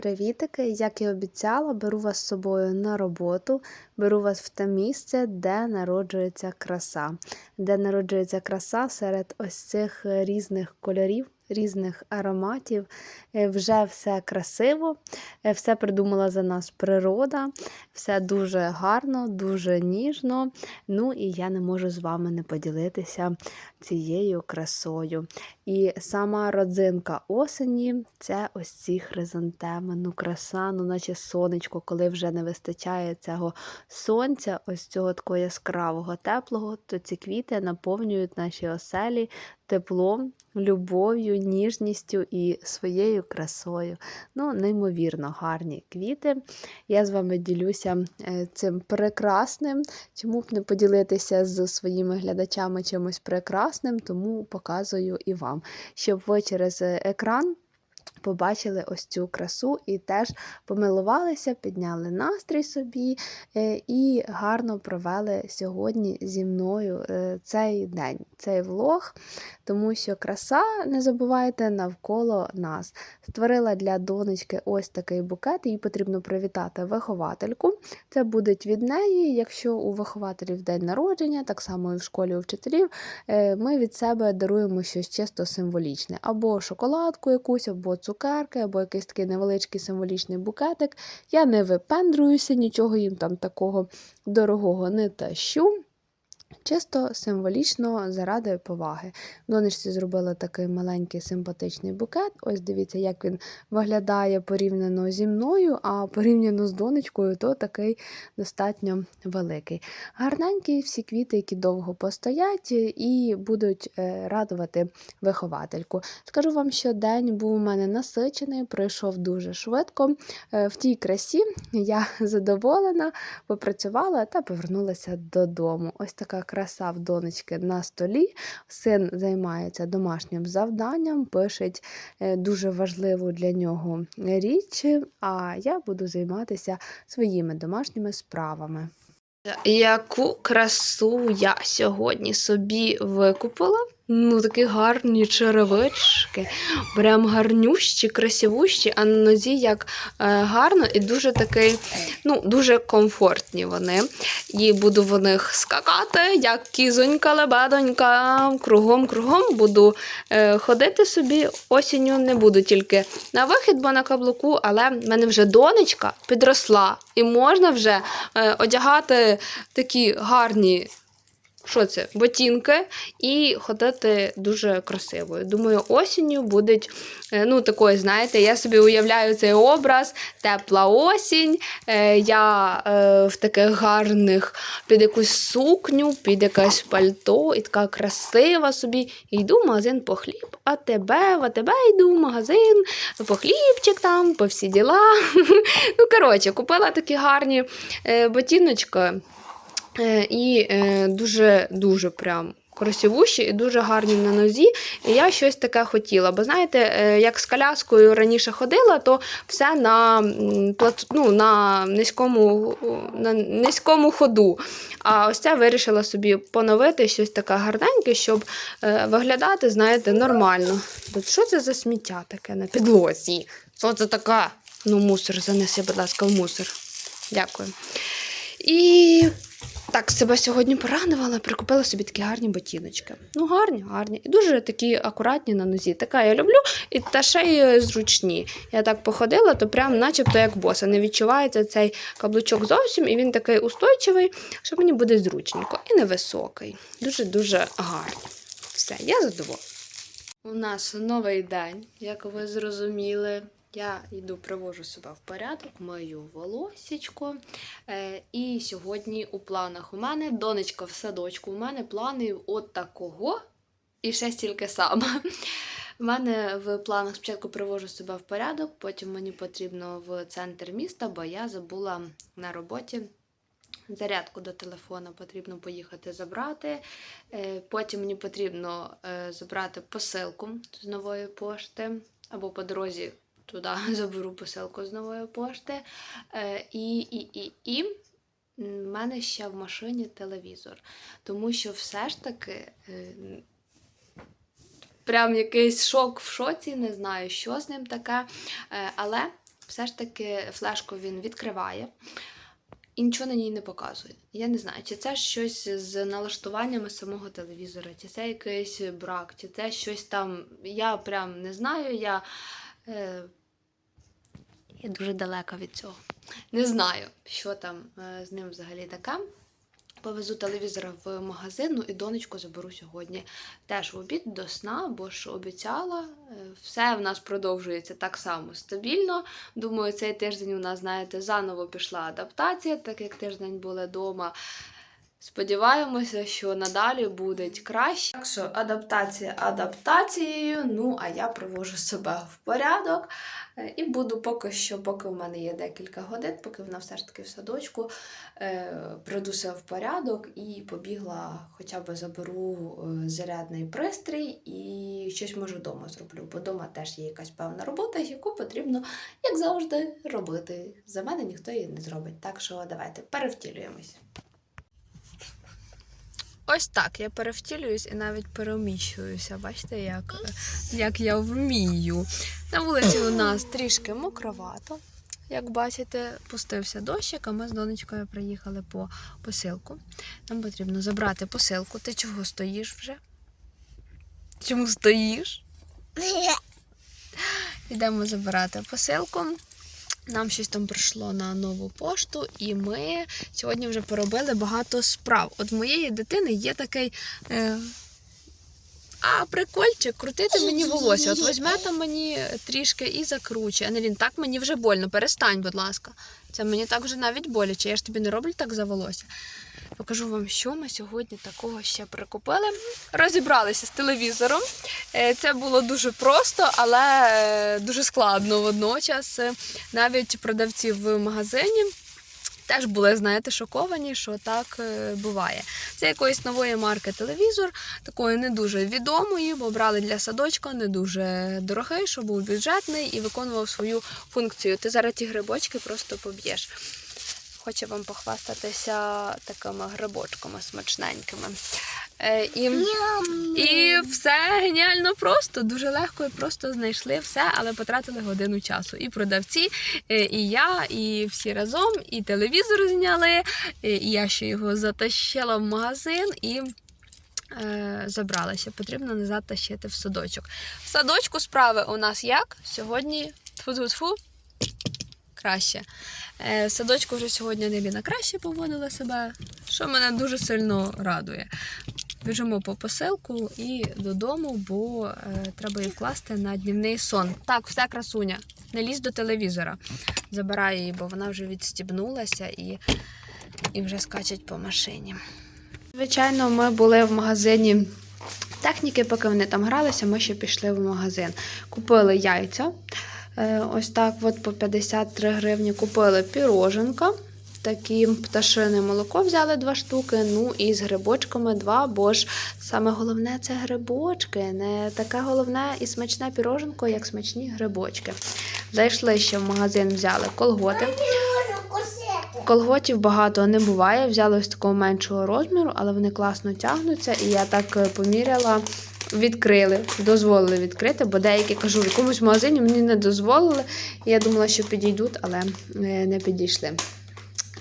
Привітики! Як і обіцяла, беру вас з собою на роботу, беру вас в те місце, де народжується краса, де народжується краса серед ось цих різних кольорів, різних ароматів. Е, Вже все красиво, е, все придумала за нас природа, все дуже гарно, дуже ніжно. Ну і я не можу з вами не поділитися цією красою. І сама родзинка осені це ось ці хризантеми. Ну, краса, ну наче сонечко, коли вже не вистачає цього сонця, ось цього такого яскравого, теплого, то ці квіти наповнюють наші оселі теплом, любов'ю, ніжністю і своєю красою. Ну, неймовірно гарні квіти. Я з вами ділюся е, цим прекрасним. Чому б не поділитися з своїми глядачами чимось прекрасним, тому показую і вам, щоб ви через екран. Побачили ось цю красу і теж помилувалися, підняли настрій собі е, і гарно провели сьогодні зі мною е, цей день, цей влог, тому що краса, не забувайте, навколо нас. Створила для донечки ось такий букет, їй потрібно привітати виховательку. Це буде від неї, якщо у вихователів день народження, так само і в школі у вчителів, е, ми від себе даруємо щось чисто символічне, або шоколадку якусь, або цукерки, або якийсь такий невеличкий символічний букетик. Я не випендрююся, нічого їм там такого дорогого не тащу. Чисто символічно заради поваги. Донечці зробила такий маленький симпатичний букет. Ось дивіться, як він виглядає порівняно зі мною, а порівняно з донечкою, то такий достатньо великий. Гарненькі всі квіти, які довго постоять і будуть е, радувати виховательку. Скажу вам, що день був у мене насичений, пройшов дуже швидко. Е, В тій красі я задоволена, попрацювала та повернулася додому. Ось така краса в донечки на столі. Син займається домашнім завданням, пишеть е, дуже важливу для нього річ, а я буду займатися своїми домашніми справами. Яку красу я сьогодні собі викупила? Ну, такі гарні черевички, прям гарнющі, красивущі, а на нозі як е, гарно і дуже такий, ну, дуже комфортні вони. І буду в них скакати, як кізонька, лебедонька, кругом-кругом буду е, ходити собі. Осінню не буду тільки на вихід, бо на каблуку, але в мене вже донечка підросла, і можна вже е, одягати такі гарні що це? Ботинки і ходити дуже красивою. Думаю, осінню будуть, е, ну, такою, знаєте, я собі уявляю цей образ, тепла осінь. е, Я е, в таких гарних під якусь сукню, під якесь пальто, і така красива собі. Йду в магазин по хліб. А тебе, в АТБ йду в магазин, по хлібчик там, по всі діла. Ну, коротше, купила такі гарні ботиночки. Е, І дуже-дуже прям красивущі і дуже гарні на нозі. І я щось таке хотіла. Бо знаєте, е, як з коляскою раніше ходила, то все на, ну, на, низькому, на низькому ходу. А ось це вирішила собі поновити щось таке гарненьке, щоб е, виглядати, знаєте, нормально. От Що це за сміття таке на підлозі? Що це таке? Ну, мусор, занеси, будь ласка, в мусор. Дякую. І так, себе сьогодні поранувала, прикупила собі такі гарні ботиночки. Ну, гарні, гарні. І дуже такі акуратні на нозі. Така я люблю, і та ще й зручні. Я так походила, то прям начебто як боса. Не відчувається цей каблучок зовсім, і він такий устойчивий, що мені буде зручненько. І невисокий. Дуже-дуже гарний. Все, я задоволена. У нас новий день, як ви зрозуміли. Я йду, привожу себе в порядок, мою волосічко. Е, і сьогодні у планах у мене донечка в садочку. У мене плани от такого і ще стільки саме. У мене в планах спочатку привожу себе в порядок, потім мені потрібно в центр міста, бо я забула на роботі. Зарядку до телефона потрібно поїхати забрати. Е, Потім мені потрібно е, забрати посилку з нової пошти, або по дорозі туди заберу посилку з нової пошти. Е, І, і, і, і в мене ще в машині телевізор. Тому що все ж таки. е, Прям якийсь шок в шоці, не знаю, що з ним таке. Е, Але все ж таки флешку він відкриває і нічого на ній не показує. Я не знаю, чи це щось з налаштуваннями самого телевізора, чи це якийсь брак, чи це щось там. Я прям не знаю. Я, я дуже далека від цього. Не знаю, що там е, з ним взагалі таке. Повезу телевізор в магазин, ну і донечку заберу сьогодні теж в обід до сна, бо ж обіцяла. Е, Все в нас продовжується так само стабільно. Думаю, цей тиждень у нас, знаєте, заново пішла адаптація, так як тиждень були вдома. Сподіваємося, що надалі буде краще. Так що адаптація адаптацією. Ну, а я привожу себе в порядок. Е, І буду поки що, поки в мене є декілька годин, поки вона все ж таки в садочку, е, себе в порядок і побігла, хоча б заберу е, зарядний пристрій і щось може вдома зроблю, бо вдома теж є якась певна робота, яку потрібно, як завжди, робити. За мене ніхто її не зробить. Так що давайте перевтілюємось. Ось так я перевтілююсь і навіть переміщуюся. Бачите, як, як я вмію. На вулиці у нас трішки мокровато. Як бачите, пустився дощик, а ми з донечкою приїхали по посилку. Нам потрібно забрати посилку. Ти чого стоїш вже? Чому стоїш? Йдемо забирати посилку. Нам щось там прийшло на нову пошту, і ми сьогодні вже поробили багато справ. От в моєї дитини є такий. Е... А, прикольчик, крутити мені волосся. От візьме там мені трішки і закручує. Анелін, так мені вже больно. Перестань, будь ласка. Це мені так вже навіть боляче. Я ж тобі не роблю так за волосся. Покажу вам, що ми сьогодні такого ще прикупили. Розібралися з телевізором. Е, Це було дуже просто, але е, дуже складно водночас. Навіть продавці в магазині. Теж були, знаєте, шоковані, що так е, буває. Це якоїсь нової марки телевізор, такої не дуже відомої, бо брали для садочка, не дуже дорогий, що був бюджетний і виконував свою функцію. Ти зараз ті грибочки просто поб'єш. Хочу вам похвастатися такими грибочками смачненькими. Е, і, і все геніально просто, дуже легко і просто знайшли все, але потратили годину часу. І продавці, е, і я, і всі разом, і телевізор зняли, е, і я ще його затащила в магазин і. е, Забралася, потрібно назад тащити в садочок. В садочку справи у нас як? Сьогодні тфу-тфу-тфу, краще. Е, В садочку вже сьогодні Неліна краще поводила себе, що мене дуже сильно радує. Біжимо по посилку і додому, бо е, треба її вкласти на днівний сон. Так, все красуня. Не лізь до телевізора. Забираю її, бо вона вже відстібнулася і, і вже скачуть по машині. Звичайно, ми були в магазині техніки, поки вони там гралися, ми ще пішли в магазин. Купили яйця. Е, Ось так от по 53 гривні купили піроженка. Такі пташине молоко взяли два штуки, ну і з грибочками два, бо ж саме головне це грибочки. Не таке головне і смачне піроженко, як смачні грибочки. Зайшли ще в магазин, взяли колготи. Колготів багато не буває. Взяли ось такого меншого розміру, але вони класно тягнуться. І я так е, поміряла, відкрили, дозволили відкрити, бо деякі кажу, в якомусь магазині мені не дозволили. Я думала, що підійдуть, але е, не підійшли.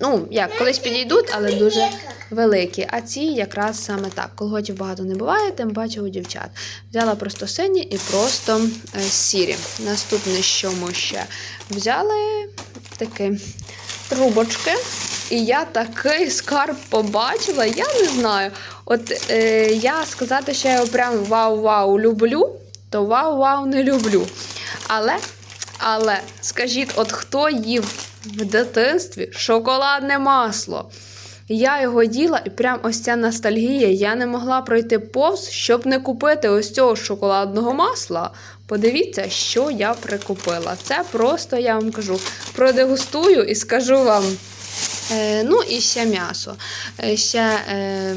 Ну, як, колись підійдуть, але дуже великі. А ці якраз саме так. Колготів багато не буває, тим паче у дівчат. Взяла просто сині і просто е, сірі. Наступне, що ми ще взяли, такі трубочки. І я такий скарб побачила, я не знаю. От е, я сказати, що я його прям вау-вау люблю, то вау-вау не люблю. Але, але, скажіть, от хто їв в дитинстві шоколадне масло? Я його їла, і прям ось ця ностальгія. Я не могла пройти повз, щоб не купити ось цього шоколадного масла. Подивіться, що я прикупила. Це просто я вам кажу, продегустую і скажу вам. Е, ну і ще м'ясо. Е, ще е,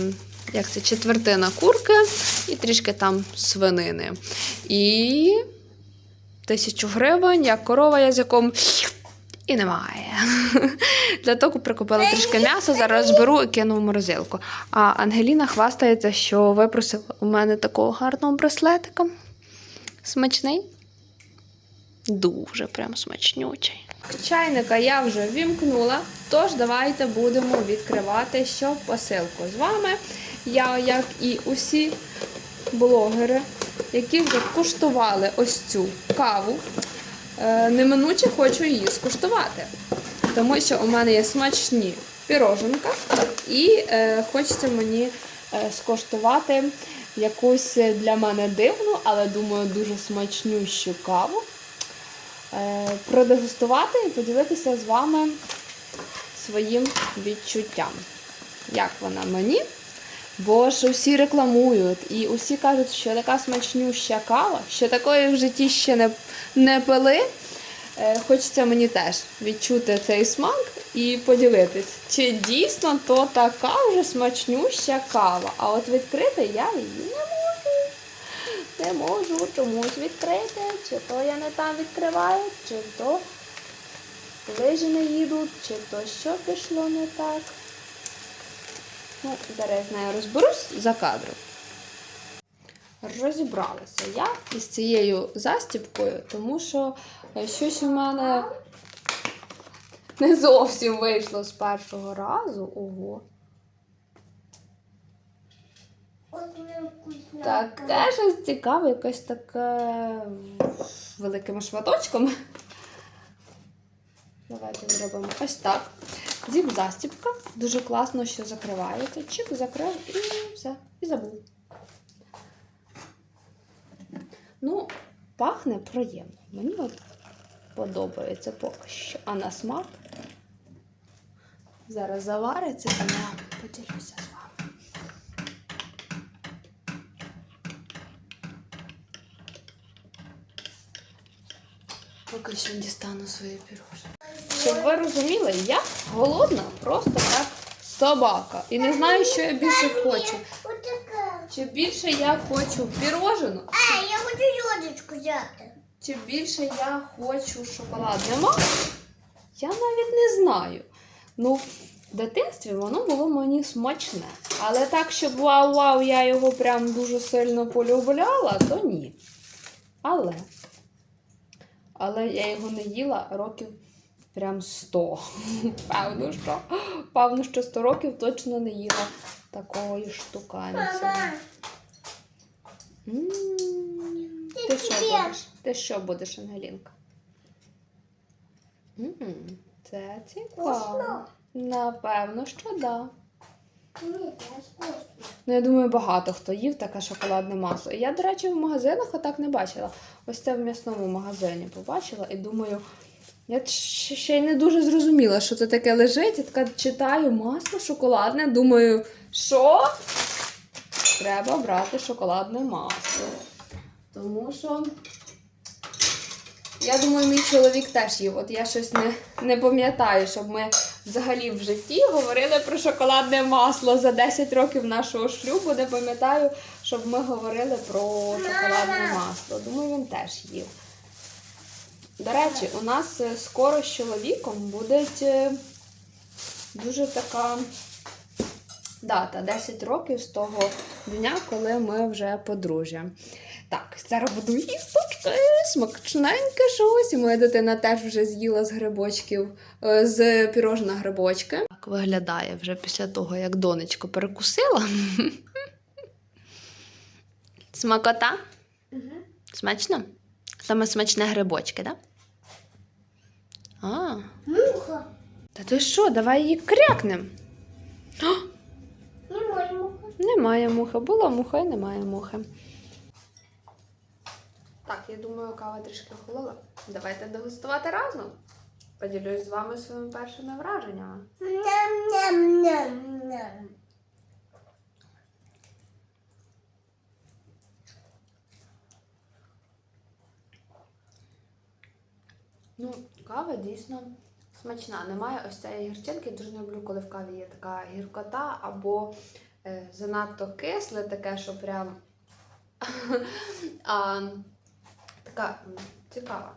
як це, четвертина курки і трішки там свинини. І тисячу гривень, як корова язиком. І немає. Для того прикупила трішки м'яса, зараз зберу і кину в морозилку. А Ангеліна хвастається, що випросила у мене такого гарного браслетика. Смачний? Дуже прям смачнючий. Чайника я вже вімкнула, тож давайте будемо відкривати що посилку. З вами я, як і усі блогери, які вже куштували ось цю каву, е, неминуче хочу її скуштувати. Тому що у мене є смачні піроженка, і е, хочеться мені е, скуштувати якусь для мене дивну, але думаю, дуже смачнющу каву. Продегустувати і поділитися з вами своїм відчуттям. Як вона мені? Бо ж усі рекламують і усі кажуть, що така смачнюща кава, що такої в житті ще не, не пили. Е, Хочеться мені теж відчути цей смак і поділитись, чи дійсно то така вже смачнюща кава. А от відкрити я її не можу. Не можу чомусь відкрити, чи то я не там відкриваю, чи то лижі не їдуть, чи то що пішло не так. Ну, зараз я з нею розберусь за кадром. Розібралася я із цією застіпкою, тому що е, щось у мене не зовсім вийшло з першого разу. Ого. Так, теж щось цікаве, якесь таке великими шматочками. Давайте зробимо ось так. Зіп-застіпка. Дуже класно, що закривається. Чик закрив і все. І забув. Ну, пахне приємно. Мені от подобається поки що. А на смак зараз завариться, і я поділюся з вами. Поки що дістану свої пірожки. Щоб ви розуміли, я голодна просто як собака. І не знаю, що я більше хочу. Чи більше я хочу пірожину, А, я хочу йодочку взяти. чи більше я хочу шоколадне масло, я навіть не знаю. Ну, в дитинстві воно було мені смачне. Але так, щоб вау-вау, я його прям дуже сильно полюбляла, то ні. Але. Але я його не їла років прям 100. Певно, що. Певно, що 100 років точно не їла такої штуканці. Мама, Ти що будеш? Ти що будеш, Ангелінка? Це цікаво. Напевно, що вкусно. Ну, я думаю, багато хто їв таке шоколадне масло. Я, до речі, в магазинах отак не бачила. Ось це в м'ясному магазині побачила і думаю, я ще й не дуже зрозуміла, що це таке лежить. Я така читаю масло шоколадне, думаю, що? Треба брати шоколадне масло. Тому що. Я думаю, мій чоловік теж їв. От я щось не, не пам'ятаю, щоб ми взагалі в житті говорили про шоколадне масло за 10 років нашого шлюбу. Не пам'ятаю, щоб ми говорили про шоколадне масло. Думаю, він теж їв. До речі, у нас е, скоро з чоловіком буде дуже така дата 10 років з того дня, коли ми вже подружжя. Так, зараз буду їсти смачненьке щось. І моя дитина теж вже з'їла з грибочків, е, з пірожна грибочки. Так виглядає вже після того, як донечко перекусила. Смакота? Смачно? Саме смачне грибочки, так? Да? А, Муха. та ти що, давай її крякнем. Немає муха. Немає мухи. Була муха і немає мухи. Так, я думаю, кава трішки охолола. Давайте дегустувати разом. Поділюсь з вами своїми першими враженнями. Ням-ням-ням-ням. Ну, кава дійсно смачна. Немає ось цієї гірчинки. Дуже не люблю, коли в каві є така гіркота або е, занадто кисле, таке, що прям а, така цікава.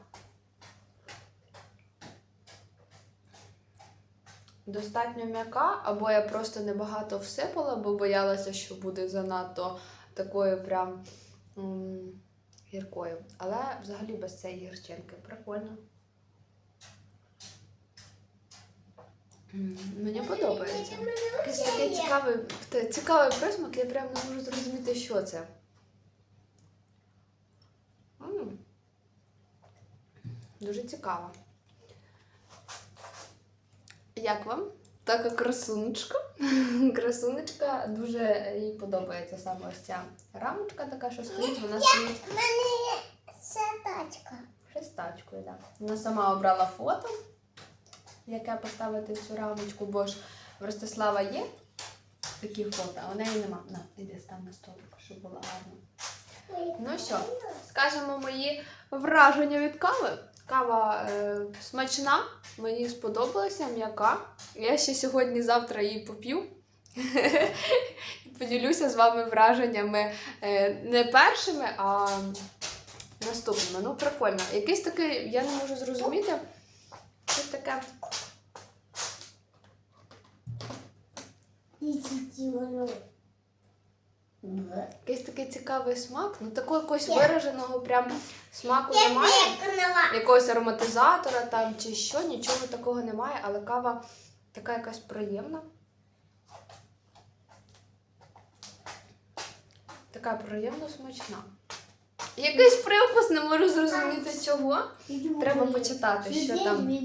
Достатньо м'яка, або я просто небагато всипала, бо боялася, що буде занадто такою прям м, гіркою. Але взагалі без цієї гірчинки. Прикольно. Мені подобається. Якийсь такий цікавий, цікавий присмак, я прям не можу зрозуміти, що це. М. Дуже цікаво. Як вам? Така красунечка. Красунечка, дуже їй подобається саме ось ця рамочка така, що стоїть, вона стоїть У мене є садачка. шестачкою, так. Вона сама обрала фото, яке поставити цю рамочку, бо ж в Ростислава є такі фото, а у неї нема. На, іди став на столик, щоб було гарно. Ну що, скажемо мої враження від кави. Кава е, смачна, мені сподобалася, м'яка. Я ще сьогодні-завтра її поп'ю. Поділюся з вами враженнями е, не першими, а наступними. Ну, прикольно. Якийсь такий, я не можу зрозуміти. Щось таке. Якийсь такий цікавий смак. Ну, такого якогось вираженого прям смаку немає. якогось ароматизатора там чи що, нічого такого немає, але кава така якась приємна. Така приємно смачна. Якийсь привкус, не можу зрозуміти чого. Треба почитати, що там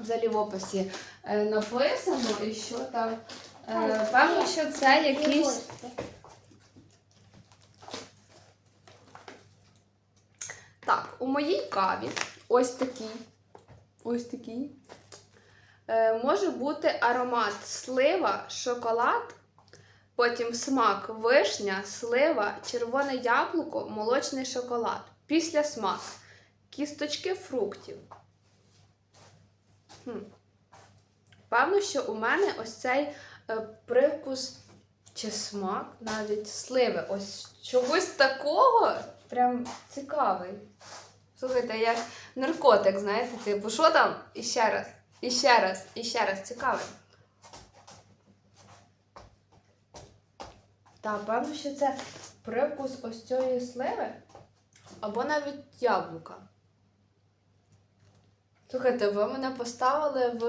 взагалі в описі е, написано і що там. Е, Певно, що це якийсь Так, у моїй каві ось такий. Ось такий. Е, може бути аромат слива, шоколад, потім смак вишня, слива, червоне яблуко, молочний шоколад. Після смак. Кісточки фруктів. Хм. Певно, що у мене ось цей е, привкус чи смак навіть сливи. Ось чогось такого прям цікавий. Слухайте, як наркотик, знаєте, типу, що там? І ще раз, і ще раз, і ще раз. Цікавий. Та, певно, що це привкус ось цієї сливи або навіть яблука. Слухайте, ви мене поставили в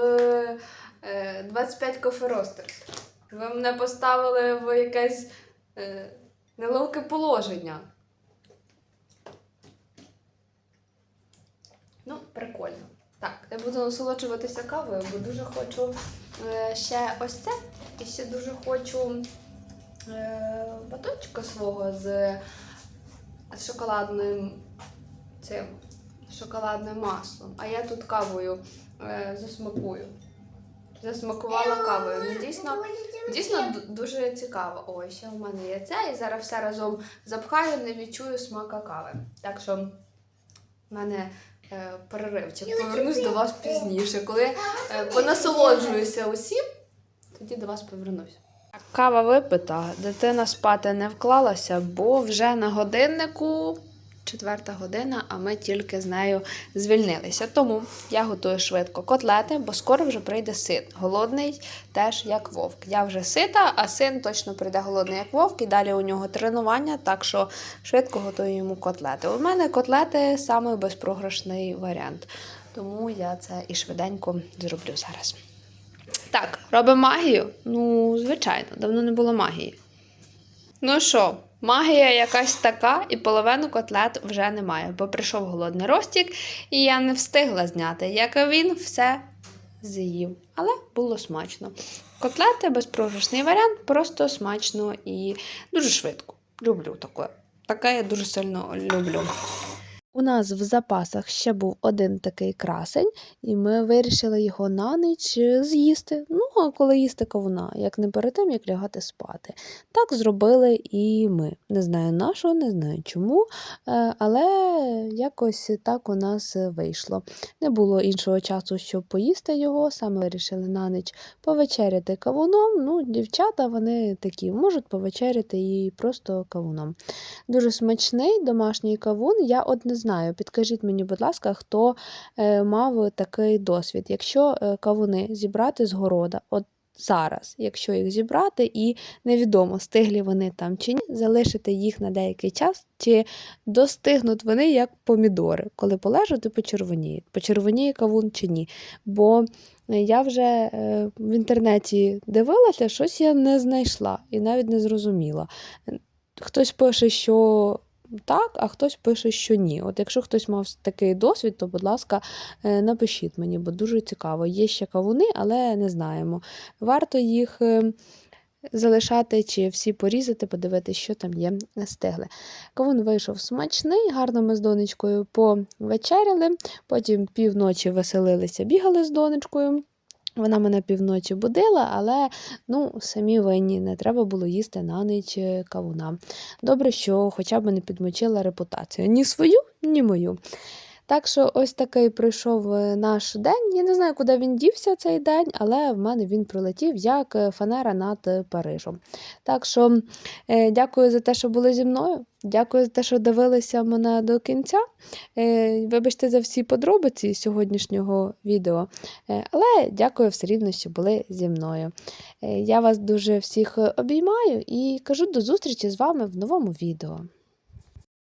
е, 25 Coffee Roasters. Ви мене поставили в якесь е, неловке положення. Ну, прикольно. Так, я буду насолоджуватися кавою, бо дуже хочу е, ще ось це. І ще дуже хочу е, батончика свого з, з шоколадним цим шоколадним маслом. А я тут кавою е, засмакую. Засмакувала кавою. Ну, дійсно, дійсно дуже цікаво. Ой, ще у мене є це, і зараз все разом запхаю, не відчую смака кави. Так що в мене е, переривчик. Повернусь до вас пізніше, коли е, понасолоджуюся усім, тоді до вас повернусь. Кава випита, дитина спати не вклалася, бо вже на годиннику четверта година, а ми тільки з нею звільнилися. Тому я готую швидко котлети, бо скоро вже прийде син. Голодний теж як вовк. Я вже сита, а син точно прийде голодний як вовк, і далі у нього тренування, так що швидко готую йому котлети. У мене котлети саме варіант. Тому я це і швиденько зроблю зараз. Так, робимо магію? Ну, звичайно, давно не було магії. Ну що, магія якась така, і половину котлет вже немає, бо прийшов голодний розтік, і я не встигла зняти, як він все з'їв. Але було смачно. Котлети безпрограшний варіант, просто смачно і дуже швидко. Люблю таке. Таке я дуже сильно люблю. У нас в запасах ще був один такий красень, і ми вирішили його на ніч з'їсти. Ну, а коли їсти кавуна, як не перед тим, як лягати спати. Так зробили і ми. Не знаю на що, не знаю чому, е, але якось так у нас вийшло. Не було іншого часу, щоб поїсти його, саме вирішили на ніч повечеряти кавуном. Ну, дівчата вони такі, можуть повечеряти і просто кавуном. Дуже смачний домашній кавун. Я от не знаю. Підкажіть мені, будь ласка, хто е, мав такий досвід. Якщо е, кавуни зібрати з города, от зараз, якщо їх зібрати, і невідомо, стиглі вони там чи ні, залишити їх на деякий час, чи достигнуть вони як помідори, коли полежать і почервоніють. Почервоніє кавун чи ні. Бо я вже е, в інтернеті дивилася, щось я не знайшла і навіть не зрозуміла. Хтось пише, що так, а хтось пише, що ні. От якщо хтось мав такий досвід, то, будь ласка, е, напишіть мені, бо дуже цікаво. Є ще кавуни, але не знаємо. Варто їх е, залишати чи всі порізати, подивитися, що там є стигли. Кавун вийшов смачний, гарно ми з донечкою повечеряли, потім півночі веселилися, бігали з донечкою. Вона мене півночі будила, але ну, самі винні, не треба було їсти на ніч е, кавуна. Добре, що хоча б не підмочила репутацію. Ні свою, ні мою. Так що ось такий пройшов е, наш день. Я не знаю, куди він дівся цей день, але в мене він прилетів як е, фанера над е, Парижем. Так що дякую за те, що були зі мною. Дякую за те, що дивилися мене до кінця. Вибачте за всі подробиці сьогоднішнього відео, але дякую все рівно, що були зі мною. Я вас дуже всіх обіймаю і кажу до зустрічі з вами в новому відео.